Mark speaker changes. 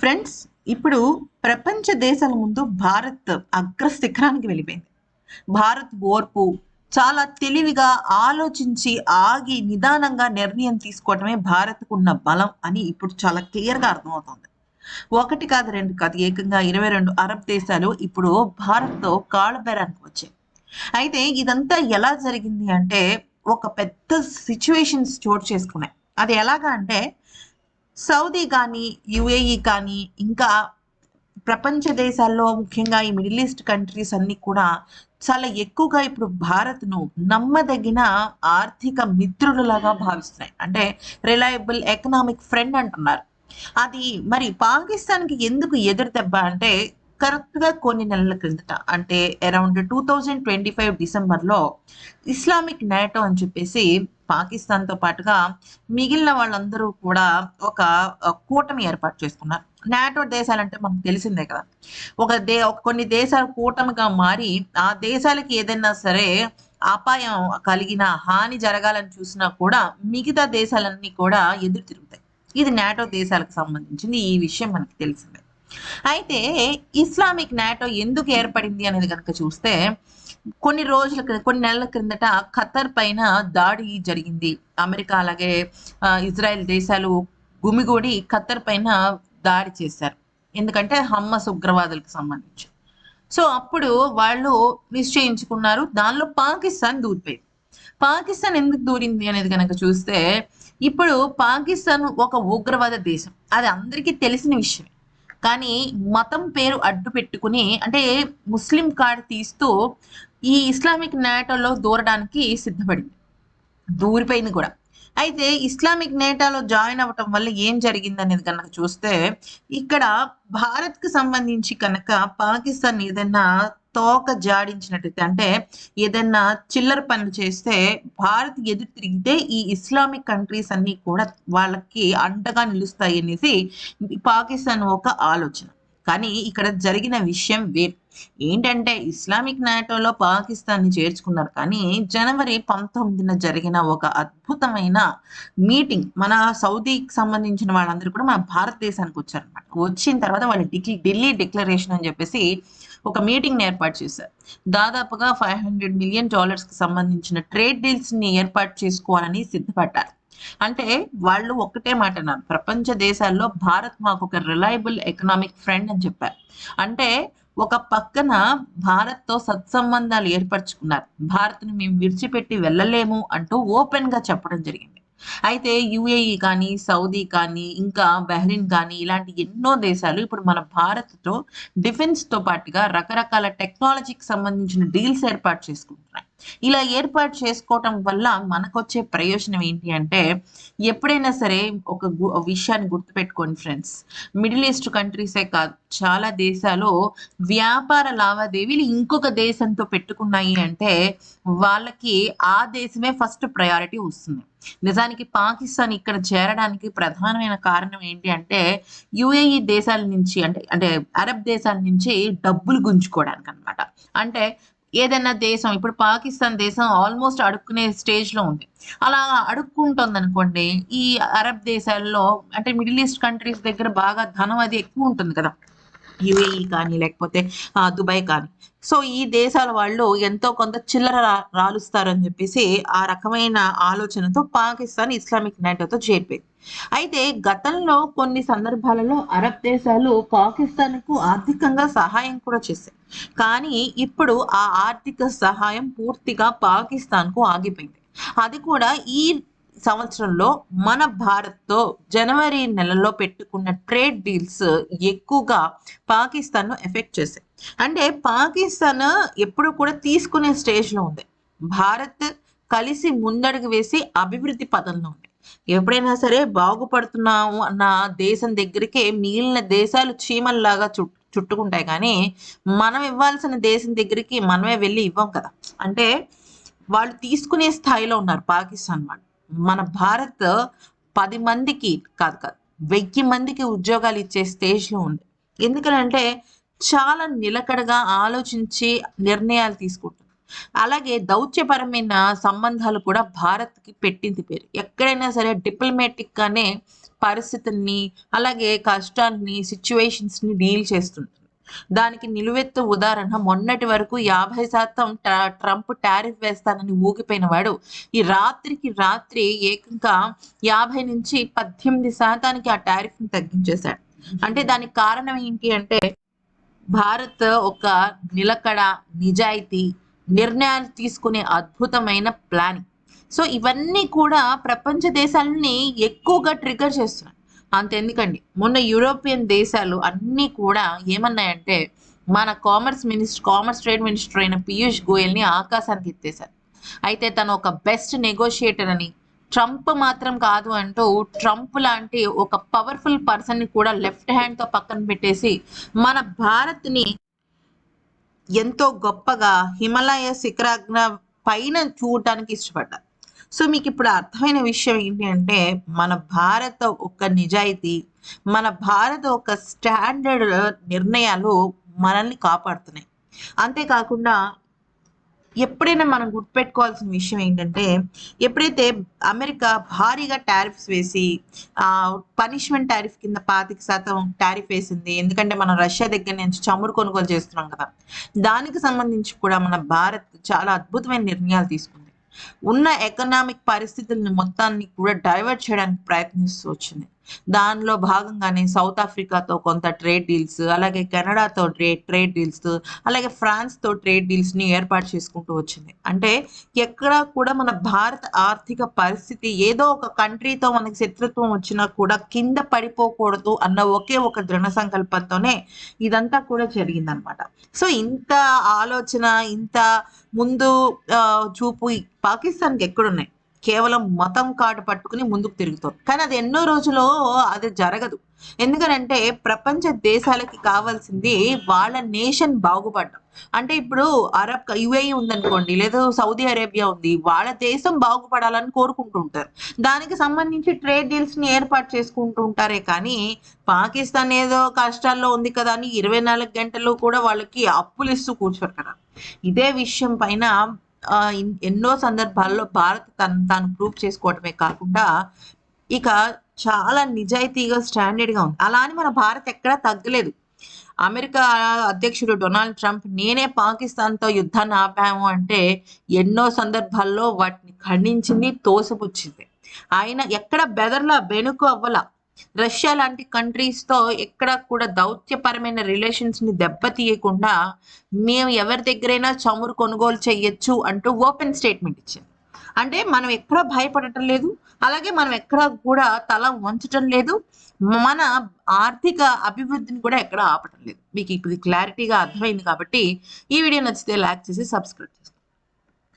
Speaker 1: Friends ఇప్పుడు ప్రపంచ దేశాల ముందు భారత్ అగ్రశిఖరానికి వెళ్ళిపోయింది. భారత్ ఓర్పు చాలా తెలివిగా ఆలోచించి ఆగి నిదానంగా నిర్ణయం తీసుకోవటమే భారత్కు ఉన్న బలం అని ఇప్పుడు చాలా క్లియర్గా అర్థమవుతోంది. ఒకటి కాదు రెండు కాదు ఏకంగా ఇరవై రెండు అరబ్ దేశాలు ఇప్పుడు భారత్తో కాళ్ళబేరానికి వచ్చాయి. అయితే ఇదంతా ఎలా జరిగింది అంటే ఒక పెద్ద సిచ్యువేషన్స్ చోటు చేసుకున్నాయి. అది ఎలాగా అంటే సౌదీ కానీ యుఏఈ కానీ ఇంకా ప్రపంచ దేశాల్లో ముఖ్యంగా ఈ మిడిల్ ఈస్ట్ కంట్రీస్ అన్ని కూడా చాలా ఎక్కువగా ఇప్పుడు భారత్ను నమ్మదగిన ఆర్థిక మిత్రులలాగా భావిస్తున్నాయి. అంటే రిలయబుల్ ఎకనామిక్ ఫ్రెండ్ అంటున్నారు. అది మరి పాకిస్తాన్కి ఎందుకు ఎదురు దెబ్బ? అంటే కరెక్ట్గా కొన్ని నెలల క్రిందట అంటే around two thousand twenty five డిసెంబర్లో ఇస్లామిక్ నేటో అని చెప్పేసి పాకిస్తాన్తో పాటుగా మిగిలిన వాళ్ళందరూ కూడా ఒక కూటమి ఏర్పాటు చేసుకున్నారు. నాటో దేశాలంటే మనకు తెలిసిందే కదా. ఒక దే కొన్ని దేశాలు కూటమిగా మారి ఆ దేశాలకి ఏదైనా సరే అపాయం కలిగిన హాని జరగాలని చూసినా కూడా మిగతా దేశాలన్నీ కూడా ఎదురు తిరుగుతాయి. ఇది నాటో దేశాలకు సంబంధించింది. ఈ విషయం మనకి తెలిసిందే. అయితే ఇస్లామిక్ నాటో ఎందుకు ఏర్పడింది అనేది కనుక చూస్తే కొన్ని రోజుల క్రింద కొన్ని నెలల క్రిందట ఖతర్ పైన దాడి జరిగింది. అమెరికా అలాగే ఇజ్రాయెల్ దేశాలు గుమిగూడి ఖతర్ పైన దాడి చేశారు. ఎందుకంటే హమ్మస్ ఉగ్రవాదులకు సంబంధించి. సో అప్పుడు వాళ్ళు నిశ్చయించుకున్నారు. దానిలో పాకిస్తాన్ దూరిపోయింది. పాకిస్తాన్ ఎందుకు దూరింది అనేది కనుక చూస్తే ఇప్పుడు పాకిస్తాన్ ఒక ఉగ్రవాద దేశం. అది అందరికీ తెలిసిన విషయం కానీ మతం పేరు అడ్డు పెట్టుకుని అంటే ముస్లిం కార్డు తీస్తూ ఈ ఇస్లామిక్ నేటల్లో దూరడానికి సిద్ధపడింది. దూరిపోయింది కూడా. అయితే ఇస్లామిక్ నేటాలో జాయిన్ అవ్వటం వల్ల ఏం జరిగింది అనేది కనుక చూస్తే ఇక్కడ భారత్కి సంబంధించి కనుక పాకిస్తాన్ ఏదైనా తోక జాడించినట్టయితే అంటే ఏదైనా చిల్లర పనులు చేస్తే భారత్ ఎదురు తిరిగితే ఈ ఇస్లామిక్ కంట్రీస్ అన్ని కూడా వాళ్ళకి అండగా నిలుస్తాయి అనేసి పాకిస్తాన్ ఒక ఆలోచన. కానీ ఇక్కడ జరిగిన విషయం వేరు. ఏంటంటే ఇస్లామిక్ నాటోలో పాకిస్తాన్ని చేర్చుకున్నారు. కానీ జనవరి పంతొమ్మిదిన జరిగిన ఒక అద్భుతమైన మీటింగ్ మన సౌదీకి సంబంధించిన వాళ్ళందరూ కూడా మన భారతదేశానికి వచ్చారనమాట వచ్చిన తర్వాత వాళ్ళు ఢిల్లీ ఢిల్లీ డిక్లరేషన్ అని చెప్పేసి ఒక మీటింగ్ ఏర్పాటు చేశారు. దాదాపుగా ఫైవ్ హండ్రెడ్ మిలియన్ డాలర్స్కి సంబంధించిన ట్రేడ్ డీల్స్ని ఏర్పాటు చేసుకోవాలని సిద్ధపడ్డారు. అంటే వాళ్ళు ఒక్కటే మాట అన్నారు. ప్రపంచ దేశాల్లో భారత్ మాకు ఒక రిలయబుల్ ఎకనామిక్ ఫ్రెండ్ అని చెప్పారు. అంటే ఒక పక్కన భారత్తో సత్సంబంధాలు ఏర్పరచుకున్నారు. భారత్ని మేము విడిచిపెట్టి వెళ్ళలేము అంటూ ఓపెన్గా చెప్పడం జరిగింది. అయితే యుఏఈ కానీ సౌదీ కానీ ఇంకా బెహ్రీన్ కానీ ఇలాంటి ఎన్నో దేశాలు ఇప్పుడు మన భారత్తో డిఫెన్స్తో పాటుగా రకరకాల టెక్నాలజీకి సంబంధించిన డీల్స్ ఏర్పాటు చేసుకుంటున్నాయి. ఇలా ఏర్పాటు చేసుకోవటం వల్ల మనకొచ్చే ప్రయోజనం ఏంటి అంటే ఎప్పుడైనా సరే ఒక గు- విషయాన్ని గుర్తుపెట్టుకోండి ఫ్రెండ్స్. మిడిల్ ఈస్ట్ కంట్రీసే కాదు చాలా దేశాలు వ్యాపార లావాదేవీలు ఇంకొక దేశంతో పెట్టుకున్నాయి అంటే వాళ్ళకి ఆ దేశమే ఫస్ట్ ప్రయారిటీ వస్తుంది. నిజానికి పాకిస్తాన్ ఇక్కడ చేరడానికి ప్రధానమైన కారణం ఏంటి అంటే యుఏఈ దేశాల నుంచి అంటే అంటే అరబ్ దేశాల నుంచి డబ్బులు గుంజుకోవడానికి అన్నమాట అంటే ఏదైనా దేశం ఇప్పుడు పాకిస్తాన్ దేశం ఆల్మోస్ట్ అడుక్కునే స్టేజ్లో ఉంది. అలా అడుక్కుంటుంది అనుకోండి ఈ అరబ్ దేశాల్లో అంటే మిడిల్ ఈస్ట్ కంట్రీస్ దగ్గర బాగా ధనం అది ఎక్కువ ఉంటుంది కదా. యుఏఈ కానీ లేకపోతే దుబాయ్ కానీ. సో ఈ దేశాల వాళ్ళు ఎంతో కొంత చిల్లర రాలుస్తారని చెప్పేసి ఆ రకమైన ఆలోచనతో పాకిస్తాన్ ఇస్లామిక్ నేటోతో చేరిపోయింది. అయితే గతంలో కొన్ని సందర్భాలలో అరబ్ దేశాలు పాకిస్తాన్కు ఆర్థికంగా సహాయం కూడా చేశాయి. కానీ ఇప్పుడు ఆ ఆర్థిక సహాయం పూర్తిగా పాకిస్తాన్కు ఆగిపోయింది. అది కూడా ఈ సంవత్సరంలో మన భారత్తో జనవరి నెలలో పెట్టుకున్న ట్రేడ్ డీల్స్ ఎక్కువగా పాకిస్తాన్ను ఎఫెక్ట్ చేశాయి. అంటే పాకిస్తాన్ ఎప్పుడు కూడా తీసుకునే స్టేజ్లో ఉంది. భారత్ కలిసి ముందడుగు వేసి అభివృద్ధి పదంలో ఉంది. ఎప్పుడైనా సరే బాగుపడుతున్నాము అన్న దేశం దగ్గరికే మిగిలిన దేశాలు చీమల్లాగా చుట్టు చుట్టుకుంటాయి. కానీ మనం ఇవ్వాల్సిన దేశం దగ్గరికి మనమే వెళ్ళి ఇవ్వం కదా. అంటే వాళ్ళు తీసుకునే స్థాయిలో ఉన్నారు పాకిస్తాన్ వాళ్ళు. మన భారత్ పది మందికి కాదు కాదు వెయ్యి మందికి ఉద్యోగాలు ఇచ్చే స్టేజ్లో ఉంది. ఎందుకనంటే చాలా నిలకడగా ఆలోచించి నిర్ణయాలు తీసుకుంటుంది. అలాగే దౌత్యపరమైన సంబంధాలు కూడా భారత్కి పెట్టింది పేరు. ఎక్కడైనా సరే డిప్లొమాటిక్గానే పరిస్థితుల్ని అలాగే కష్టాన్ని సిచ్యువేషన్స్ని డీల్ చేస్తుంటుంది దానికి నిలువెత్తు ఉదాహరణ మొన్నటి వరకు యాభై శాతం ట- ట్రంప్ టారిఫ్ వేస్తానని ఊగిపోయిన వాడు ఈ రాత్రికి రాత్రి ఏకంగా యాభై నుంచి పద్దెనిమిది శాతానికి ఆ టారిఫ్ని తగ్గించేశాడు. అంటే దానికి కారణం ఏంటి అంటే భారత్ ఒక నిలకడ నిజాయితీ నిర్ణయాలు తీసుకునే అద్భుతమైన ప్లానింగ్. సో ఇవన్నీ కూడా ప్రపంచ దేశాలని ఎక్కువగా ట్రిగర్ చేస్తున్నాయి. అంతెందుకండి. మొన్న యూరోపియన్ దేశాలు అన్నీ కూడా ఏమన్నాయంటే మన commerce minister commerce trade minister అయిన పీయూష్ గోయల్ని ఆకాశానికి ఎత్తేశారు. అయితే తను ఒక బెస్ట్ నెగోషియేటర్ అని ట్రంప్ మాత్రం కాదు అంటూ ట్రంప్ లాంటి ఒక పవర్ఫుల్ పర్సన్ని కూడా లెఫ్ట్ హ్యాండ్తో పక్కన పెట్టేసి మన భారత్ని ఎంతో గొప్పగా హిమాలయ శిఖరాగ్ర పైన చూడటానికి ఇష్టపడ్డారు. సో మీకు ఇప్పుడు అర్థమైన విషయం ఏంటి అంటే మన భారత ఒక నిజాయితీ మన భారత ఒక స్టాండర్డ్ నిర్ణయాలు మనల్ని కాపాడుతున్నాయి. అంతేకాకుండా ఎప్పుడైనా మనం గుర్తుపెట్టుకోవాల్సిన విషయం ఏంటంటే ఎప్పుడైతే అమెరికా భారీగా టారిఫ్స్ వేసి పనిష్మెంట్ టారిఫ్ కింద పాతిక శాతం టారిఫ్ వేసింది ఎందుకంటే మనం రష్యా దగ్గర నుంచి చమురు కొనుగోలు చేస్తున్నాం కదా. దానికి సంబంధించి కూడా మన భారత్ చాలా అద్భుతమైన నిర్ణయాలు తీసుకుంది. ఉన్న ఎకనామిక్ పరిస్థితులను మొత్తాన్ని కూడా డైవర్ట్ చేయడానికి ప్రయత్నిస్తూ వచ్చింది. దానిలో భాగంగానే సౌత్ ఆఫ్రికాతో కొంత ట్రేడ్ డీల్స్ అలాగే కెనడాతో ట్రేడ్ ట్రేడ్ డీల్స్ అలాగే ఫ్రాన్స్తో ట్రేడ్ డీల్స్ని ఏర్పాటు చేసుకుంటూ వచ్చింది. అంటే ఎక్కడా కూడా మన భారత ఆర్థిక పరిస్థితి ఏదో ఒక కంట్రీతో మనకి శత్రుత్వం వచ్చినా కూడా కింద పడిపోకూడదు అన్న ఒకే ఒక దృఢ సంకల్పంతోనే ఇదంతా కూడా జరిగిందనమాట సో ఇంత ఆలోచన ఇంత ముందు ఆ, చూపు పాకిస్తాన్కి ఎక్కడున్నాయి? కేవలం మతం కార్డు పట్టుకుని ముందుకు తిరుగుతారు కానీ అది ఎన్నో రోజులు అది జరగదు. ఎందుకనంటే ప్రపంచ దేశాలకి కావాల్సింది వాళ్ళ నేషన్ బాగుపడడం. అంటే ఇప్పుడు అరబ్ యుఏఈ ఉందనుకోండి లేదా సౌదీ అరేబియా ఉంది వాళ్ళ దేశం బాగుపడాలని కోరుకుంటూ ఉంటారు. దానికి సంబంధించి ట్రేడ్ డీల్స్ని ఏర్పాటు చేసుకుంటూ ఉంటారే కానీ పాకిస్తాన్ ఏదో కష్టాల్లో ఉంది కదా అని ఇరవై నాలుగు గంటలు కూడా వాళ్ళకి అప్పులు ఇస్తూ కూర్చోరు కదా. ఇదే విషయం పైన ఎన్నో సందర్భాల్లో భారత్ తను తాను ప్రూవ్ చేసుకోవటమే కాకుండా ఇక చాలా నిజాయితీగా స్టాండర్డ్గా ఉంది. అలా అని మన భారత్ ఎక్కడా తగ్గలేదు. అమెరికా అధ్యక్షుడు డొనాల్డ్ ట్రంప్ నేనే పాకిస్తాన్తో యుద్ధాన్ని ఆపాము అంటే ఎన్నో సందర్భాల్లో వాటిని ఖండించింది తోసిపుచ్చింది. ఆయన ఎక్కడ బెదర్లా బెనుకు అవ్వల. రష్యా లాంటి కంట్రీస్తో ఎక్కడ కూడా దౌత్యపరమైన రిలేషన్స్ని దెబ్బతీయకుండా మేము ఎవరి దగ్గరైనా చమురు కొనుగోలు చేయొచ్చు అంటూ ఓపెన్ స్టేట్మెంట్ ఇచ్చింది అంటే మనం ఎక్కడ భయపడటం లేదు అలాగే మనం ఎక్కడ కూడా తల వంచటం లేదు మన ఆర్థిక అభివృద్ధిని కూడా ఎక్కడ ఆపటం లేదు. మీకు ఇప్పుడు క్లారిటీగా అర్థమైంది కాబట్టి ఈ వీడియో నచ్చితే లైక్ చేసి సబ్స్క్రైబ్ చేసి